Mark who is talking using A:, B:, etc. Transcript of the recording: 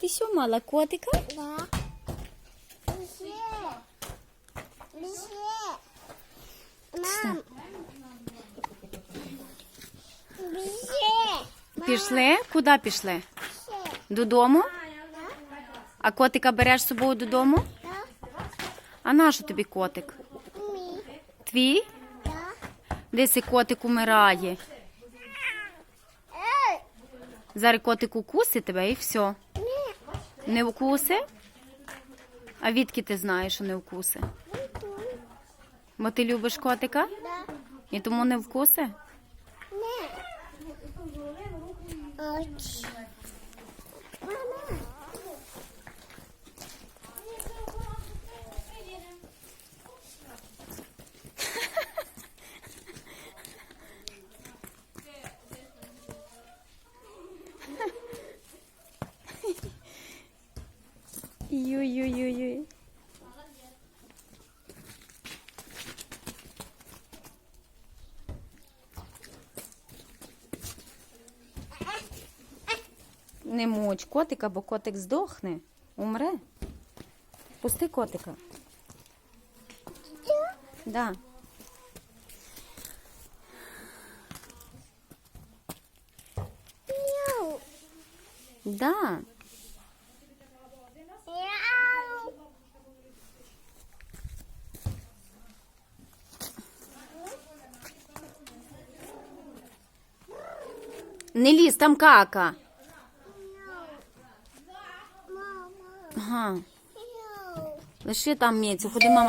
A: Ти що, мала котика?
B: Да. Мам.
A: Пішли? Куди пішли? Додому? А котика береш з собою додому? А нащо тобі котик? Твій? Десь і котик умирає. Зараз котик укусить тебе і все. Не вкуси? А відки ти знаєш, що не вкуси? Бо ти любиш котика?
B: Да.
A: І тому не вкуси?
B: Ні.
A: Ой-ой-ой. Не муч котика, бо котик здохне, умре. Пусти котика. Да. Да. Не лізь, там кака. Ага. Лиши там м'яцю, ходи, мама.